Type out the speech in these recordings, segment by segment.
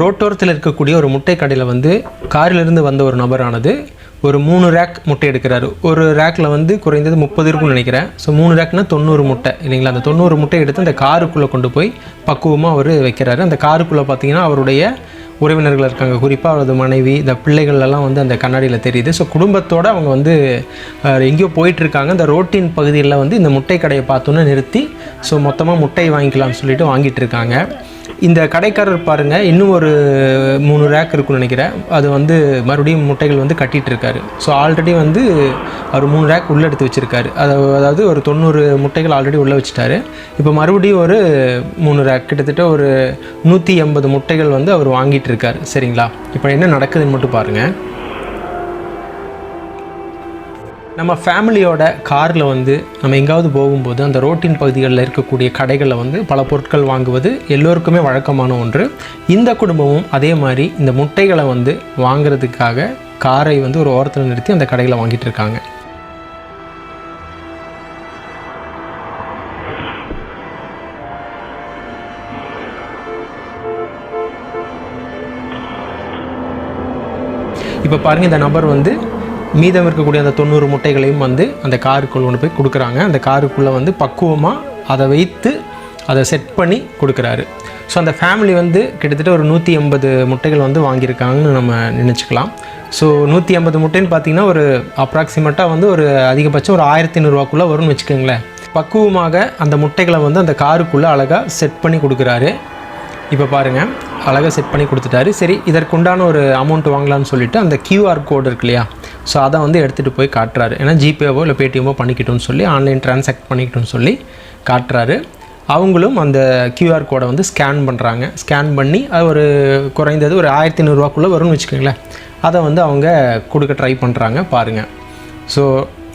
ரோட்டோரத்தில் இருக்கக்கூடிய ஒரு முட்டை கடையில் வந்து காரிலிருந்து வந்த ஒரு நபரானது ஒரு மூணு ரேக் முட்டை எடுக்கிறாரு. ஒரு ரேக்கில் வந்து குறைந்தது முப்பது இருக்கும்னு நினைக்கிறேன். ஸோ மூணு ரேக்னா தொண்ணூறு முட்டை. இல்லைங்களா? அந்த தொண்ணூறு முட்டை எடுத்து அந்த காருக்குள்ளே கொண்டு போய் பக்குவமாக அவர் வைக்கிறாரு. அந்த காருக்குள்ளே பார்த்தீங்கன்னா அவருடைய உறவினர்கள் இருக்காங்க. குறிப்பாக அவரது மனைவி இந்த பிள்ளைகள் எல்லாம் வந்து அந்த கண்ணாடியில் தெரியுது. ஸோ குடும்பத்தோடு அவங்க வந்து எங்கேயோ போயிட்டுருக்காங்க அந்த இந்த ரோட்டின் பகுதியில் வந்து இந்த முட்டை கடையை பார்த்தோன்னே நிறுத்தி ஸோ மொத்தமாக முட்டை வாங்கிக்கலாம்னு சொல்லிட்டு வாங்கிட்டு இருக்காங்க. இந்த கடைக்காரர் பாருங்கள் இன்னும் ஒரு மூணு ரேக் இருக்குன்னு நினைக்கிறேன். அது வந்து மறுபடியும் முட்டைகள் வந்து கட்டிகிட்டு இருக்காரு. ஸோ ஆல்ரெடி வந்து அவர் மூணு ரேக் உள்ளே எடுத்து வச்சுருக்காரு. அது அதாவது ஒரு தொண்ணூறு முட்டைகள் ஆல்ரெடி உள்ளே வச்சுட்டாரு. இப்போ மறுபடியும் ஒரு மூணு ரேக் கிட்டத்தட்ட ஒரு நூற்றி எண்பது முட்டைகள் வந்து அவர் வாங்கிட்டு இருக்காரு. சரிங்களா? இப்போ என்ன நடக்குதுன்னு மட்டும் பாருங்கள் நம்ம ஃபேமிலியோட காரில் வந்து நம்ம எங்காவது போகும்போது அந்த ரோட்டின் பகுதிகளில் இருக்கக்கூடிய கடைகளில் வந்து பல பொருட்கள் வாங்குவது எல்லோருக்குமே வழக்கமான ஒன்று. இந்த குடும்பமும் அதே மாதிரி இந்த முட்டைகளை வந்து வாங்குறதுக்காக காரை வந்து ஒரு ஓரத்தில் நிறுத்தி அந்த கடையில் வாங்கிட்டு இருக்காங்க. இப்போ பாருங்கள் இந்த நபர் வந்து மீதம் இருக்கக்கூடிய அந்த தொண்ணூறு முட்டைகளையும் வந்து அந்த காருக்குள்ளே கொண்டு போய் கொடுக்குறாங்க. அந்த காருக்குள்ளே வந்து பக்குவமாக அதை வைத்து அதை செட் பண்ணி கொடுக்குறாரு. ஸோ அந்த ஃபேமிலி வந்து கிட்டத்தட்ட ஒரு நூற்றி ஐம்பது முட்டைகள் வந்து வாங்கியிருக்காங்கன்னு நம்ம நினச்சிக்கலாம். ஸோ நூற்றி ஐம்பது முட்டைன்னு பார்த்தீங்கன்னா ஒரு அப்ராக்சிமேட்டாக வந்து ஒரு அதிகபட்சம் ஒரு ஆயிரத்தி நூறுரூவாக்குள்ளே வரும்னு வச்சுக்கோங்களேன். பக்குவமாக அந்த முட்டைகளை வந்து அந்த காருக்குள்ளே அழகாக செட் பண்ணி கொடுக்குறாரு. இப்போ பாருங்கள் அழகாக செட் பண்ணி கொடுத்துட்டாரு. சரி இதற்குண்டான ஒரு அமௌண்ட் வாங்கலாம்னு சொல்லிட்டு அந்த கியூஆர் கோடு இருக்கு இல்லையா? ஸோ அதை வந்து எடுத்துகிட்டு போய் காட்டுறாரு. ஏன்னா ஜிபேவோ இல்லை பேடிஎம்மோ பண்ணிக்கிட்டோம்னு சொல்லி ஆன்லைன் டிரான்சாக்ட் பண்ணிக்கிட்டோம்னு சொல்லி காட்டுறாரு. அவங்களும் அந்த கியூஆர் கோடை வந்து ஸ்கேன் பண்ணுறாங்க ஸ்கேன் பண்ணி அது ஒரு குறைந்தது ஒரு ஆயிரத்தி நூறுரூவாக்குள்ளே வரும்னு வச்சுக்கோங்களேன். அதை வந்து அவங்க கொடுக்க ட்ரை பண்ணுறாங்க பாருங்கள் ஸோ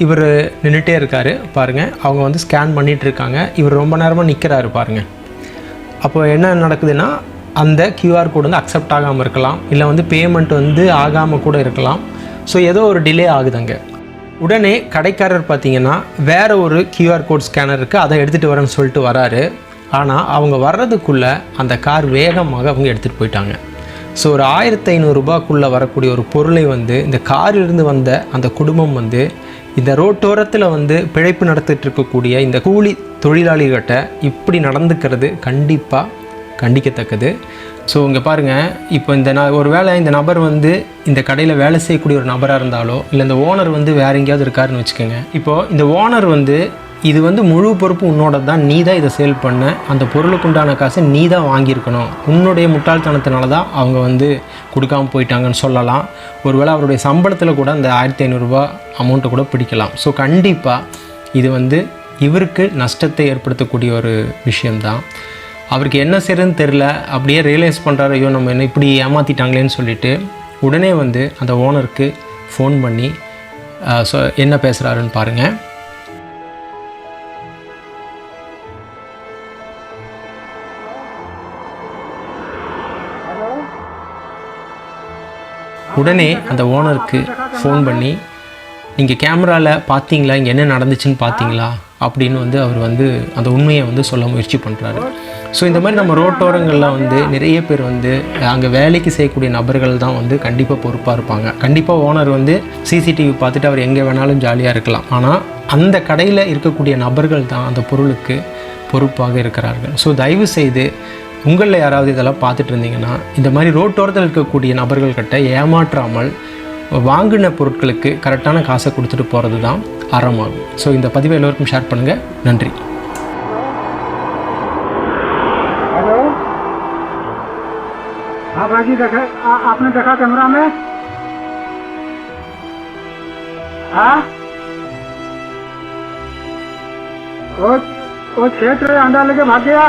இவர் நின்றுட்டே இருக்காரு பாருங்கள் அவங்க வந்து ஸ்கேன் பண்ணிகிட்டு இருக்காங்க. இவர் ரொம்ப நேரமாக நிற்கிறாரு பாருங்கள் அப்போ என்ன நடக்குதுன்னா அந்த கியூஆர் கோடு வந்து அக்செப்ட் ஆகாமல் இருக்கலாம். இல்லை வந்து பேமெண்ட் வந்து ஆகாமல் கூட இருக்கலாம். ஸோ ஏதோ ஒரு டிலே ஆகுதுங்க. உடனே கடைக்காரர் பார்த்தீங்கன்னா வேறு ஒரு கியூஆர் கோட் ஸ்கேனர் இருக்குது அதை எடுத்துகிட்டு வரேன்னு சொல்லிட்டு வராரு. ஆனால் அவங்க வர்றதுக்குள்ளே அந்த கார் வேகமாக அவங்க எடுத்துகிட்டு போயிட்டாங்க. ஸோ ஒரு ஆயிரத்தி ஐநூறுரூபாக்குள்ளே வரக்கூடிய ஒரு பொருளை வந்து இந்த காரிலிருந்து வந்த அந்த குடும்பம் வந்து இந்த ரோட்டோரத்தில் வந்து பிழைப்பு நடத்திட்டு இருக்கக்கூடிய இந்த கூலி தொழிலாளிகிட்ட இப்படி நடந்துக்கிறது கண்டிப்பாக கண்டிக்கத்தக்கது. ஸோ இங்கே பாருங்கள் இப்போ இந்த ந ஒரு வேளை இந்த நபர் வந்து இந்த கடையில் வேலை செய்யக்கூடிய ஒரு நபராக இருந்தாலோ இல்லை இந்த ஓனர் வந்து வேற எங்கேயாவது இருக்காருன்னு வச்சுக்கோங்க. இப்போது இந்த ஓனர் வந்து இது வந்து முழு பொறுப்பு உன்னோட தான் நீ தான் இதை சேல் பண்ண அந்த பொருளுக்கு உண்டான காசை நீ தான் வாங்கியிருக்கணும். உன்னுடைய முட்டாள்தனத்தினால தான் அவங்க வந்து கொடுக்காம போயிட்டாங்கன்னு சொல்லலாம். ஒருவேளை அவருடைய சம்பளத்தில் கூட அந்த ஆயிரத்தி ஐநூறுரூவா அமௌண்ட்டை கூட பிடிக்கலாம். ஸோ கண்டிப்பாக இது வந்து இவருக்கு நஷ்டத்தை ஏற்படுத்தக்கூடிய ஒரு விஷயம்தான். அவருக்கு என்ன செய்யறதுன்னு தெரில அப்படியே ரியலைஸ் பண்ணுறாரு ஐயோ நம்ம என்ன இப்படி ஏமாற்றிட்டாங்களேன்னு சொல்லிட்டு உடனே வந்து அந்த ஓனருக்கு ஃபோன் பண்ணி ஸோ என்ன பேசுகிறாருன்னு பாருங்கள் உடனே அந்த ஓனருக்கு ஃபோன் பண்ணி நீங்கள் கேமராவில் பார்த்தீங்களா? இங்கே என்ன நடந்துச்சுன்னு பார்த்தீங்களா? அப்படின்னு வந்து அவர் வந்து அந்த உண்மையை வந்து சொல்ல முயற்சி பண்ணுறாரு ஸோ இந்த மாதிரி நம்ம ரோட்டோரங்களில் வந்து நிறைய பேர் வந்து அங்கே வேலைக்கு செய்யக்கூடிய நபர்கள் தான் வந்து கண்டிப்பாக பொறுப்பாக இருப்பாங்க. கண்டிப்பாக ஓனர் வந்து சிசிடிவி பார்த்துட்டு அவர் எங்கே வேணாலும் ஜாலியாக இருக்கலாம். ஆனால் அந்த கடையில் இருக்கக்கூடிய நபர்கள் தான் அந்த பொருளுக்கு பொறுப்பாக இருக்கிறார்கள். ஸோ தயவு செய்து உங்களில் யாராவது இதெல்லாம் பார்த்துட்டு இருந்தீங்கன்னா இந்த மாதிரி ரோட்டோரத்தில் இருக்கக்கூடிய நபர்கள்கிட்ட ஏமாற்றாமல் வாங்கின பொருட்களுக்கு கரெக்டான காசை கொடுத்துட்டு போகிறது தான் அறமாகும். ஸோ இந்த பதிவை எல்லோருக்கும் ஷேர் பண்ணுங்கள் நன்றி. हाँ जी देखा आ, आपने देखा कैमरा में? हाँ? वो वो क्षेत्र अंडा लेके भाग गया।